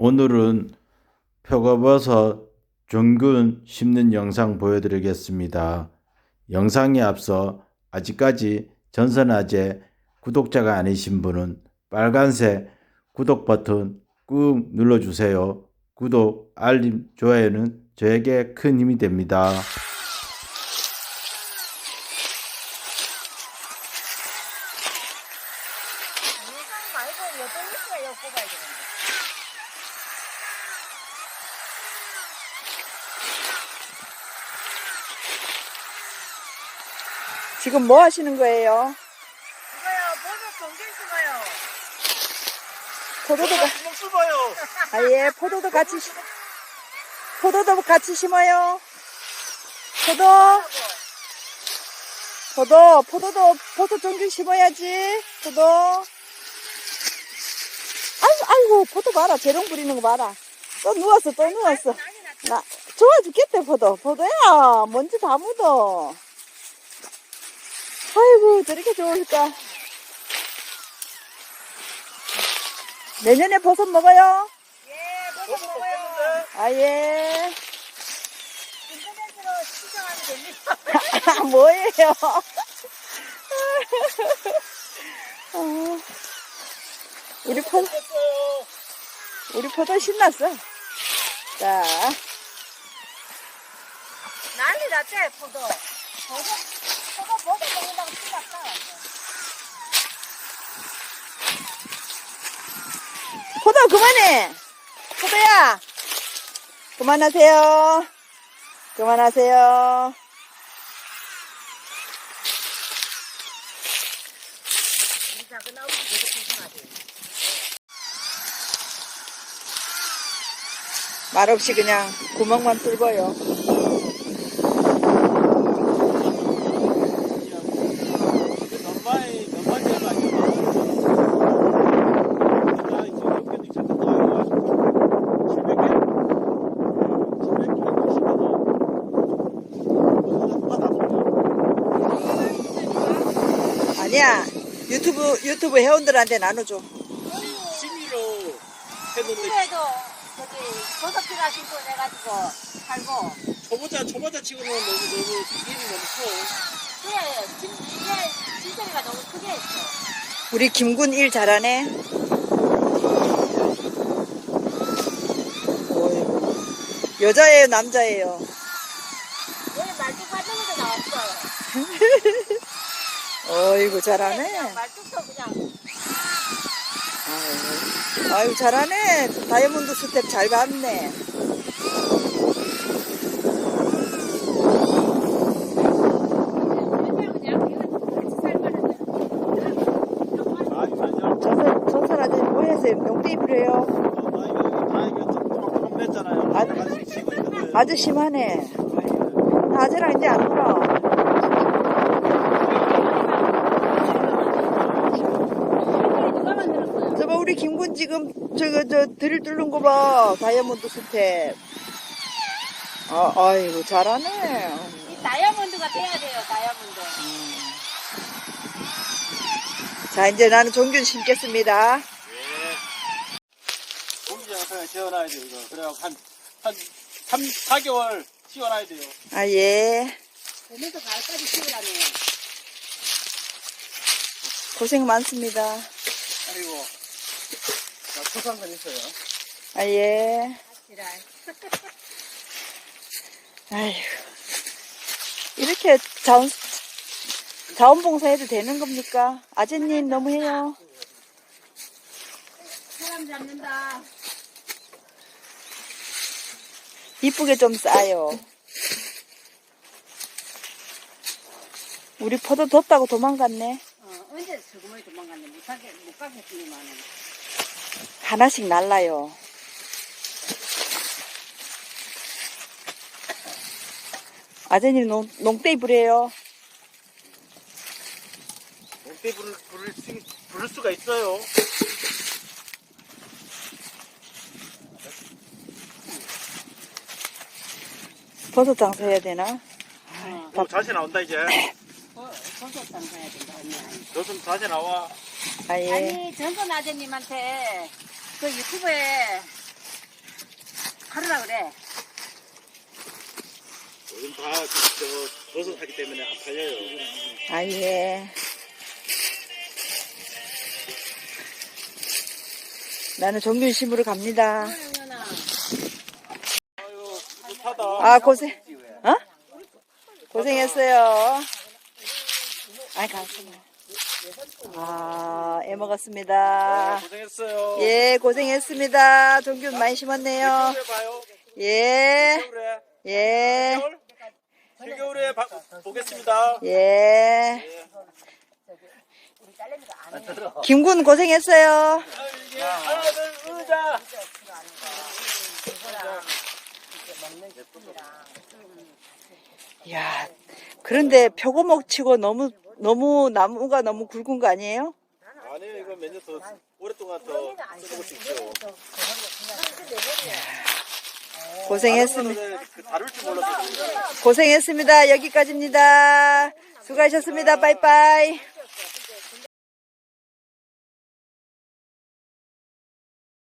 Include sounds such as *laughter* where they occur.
오늘은 표고버섯 전근 심는 영상 보여드리겠습니다. 영상에 앞서 아직까지 전선아재 구독자가 아니신 분은 빨간색 구독 버튼 꾹 눌러주세요. 구독, 알림, 좋아요는 저에게 큰 힘이 됩니다. 영상 말고 여덟 시가 여 뽑아야 되는데. 지금 뭐 하시는 거예요? 이거요, 동전. 포도도, 가- 못 심어요. 아, 예, 포도도 같이, 심- 포도도 같이 심어요. 포도, 포도, 포도도, 포도 종균 심어야지. 포도. 아이고, 아이고, 포도 봐라. 재롱 부리는 거 봐라. 또 누웠어, 또 누웠어. 나, 좋아 죽겠대, 포도. 포도야, 먼지 다 묻어. 아이고, 저렇게 좋을까. 내년에 버섯 먹어요? 예, 버섯 먹어요. 아, 예. 인터넷으로 시청하면 됩니다. *laughs* 뭐예요? 어, 우리 포, 우리 포도 신났어. 자, 난리 났대, 포도. 버섯, 포도 버섯 먹는다고 신났어. 포도 그만해! 포도야! 그만하세요. 그만하세요. 말없이 그냥 구멍만 뚫어요. 넘바이 넘바이 대가 아니야. 내가 이제 여기까지 잠깐 나와가지고 700개, 700개 주시면 아니야. 유튜브, 유튜브 회원들한테 나눠줘. 취미로 했는데 그래도 저기 버섯 피가 신고 해가지고 살고. 초보자 초보자 치고는 너무 너무 기분이 너무 커. 그래, 진, 이게 진짜리가 너무 크게 했어. 우리 김군 일 잘하네. 어이구. 여자예요, 남자예요? 오늘 말뚝 받는 것도 나왔 어. 어이구, 잘하네. 그냥 말뚝도 그냥. 아유, 아유, 잘하네. 다이아몬드 스텝 잘 봤네. 아니야. 전설, 전설아재 뭐 했어요? 용대 입으래요. 나 이거 다 이거 조금 냈잖아요. 아, 같이 치고 있는데. 아주 심하네. 나 아재랑 이제 안 놀아. 누가 만들었어요? 저봐, 우리 김군 지금, 저거, 저, 드릴 뚫는 거 봐. 다이아몬드 스텝. 아, 아이고, 잘하네. 이 다이아몬드가 돼야 돼요, 다이아몬드. 자, 이제 나는 종균 심겠습니다. 공기 영상에 지어놔야 돼 이거. 그래갖고 한 한 3, 4개월 씌워놔야 돼요. 아, 예. 보면서 가을까지 키우라며. 고생 많습니다. 아이고. 나 초상권 있어요. 아, 예. 아휴. *laughs* 이렇게 자원, 자원봉사 해도 되는 겁니까? 아재님 너무해요. 사람 잡는다. 이쁘게 좀 싸요. 우리 포도 덥다고 도망갔네. 어, 언제 저금을 도망갔네. 못 가게, 못 가겠지만은. 하나씩 날라요. 아재님 농, 농대 입으래요. 목대 부를, 부를, 수, 부를 수가 있어요. 버섯 장사해야 되나? 어, 어, 자세 나온다 이제. *laughs* 버- 버섯 장사해야 된다, 언니. 너좀 자세 나와. 아, 예. 아니, 전선 아재님한테 그 유튜브에 하루라 그래. 요즘 다저 버섯 하기 때문에 안 팔려요. 아, 예. 나는 정균 심으러 갑니다. 아유. 아, 고생, 어? 고생했어요. 아이, 감사합니다. 아, 애 먹었습니다. 고생했어요. 예, 고생했습니다. 정균 많이 심었네요. 예, 겨울에. 예, 겨울? 겨울에 봐- 보겠습니다. 예. 김군 고생했어요. 의자. 야, 그런데 표고목 치고 너무, 너무 나무가 너무 굵은 거 아니에요? 아니요 이거 몇 년 더 오랫동안 더 써볼 수 있죠. 고생했습니다. 거는 그 다룰 줄 몰랐어요. 고생했습니다. 여기까지입니다. 수고하셨습니다. 빠이빠이.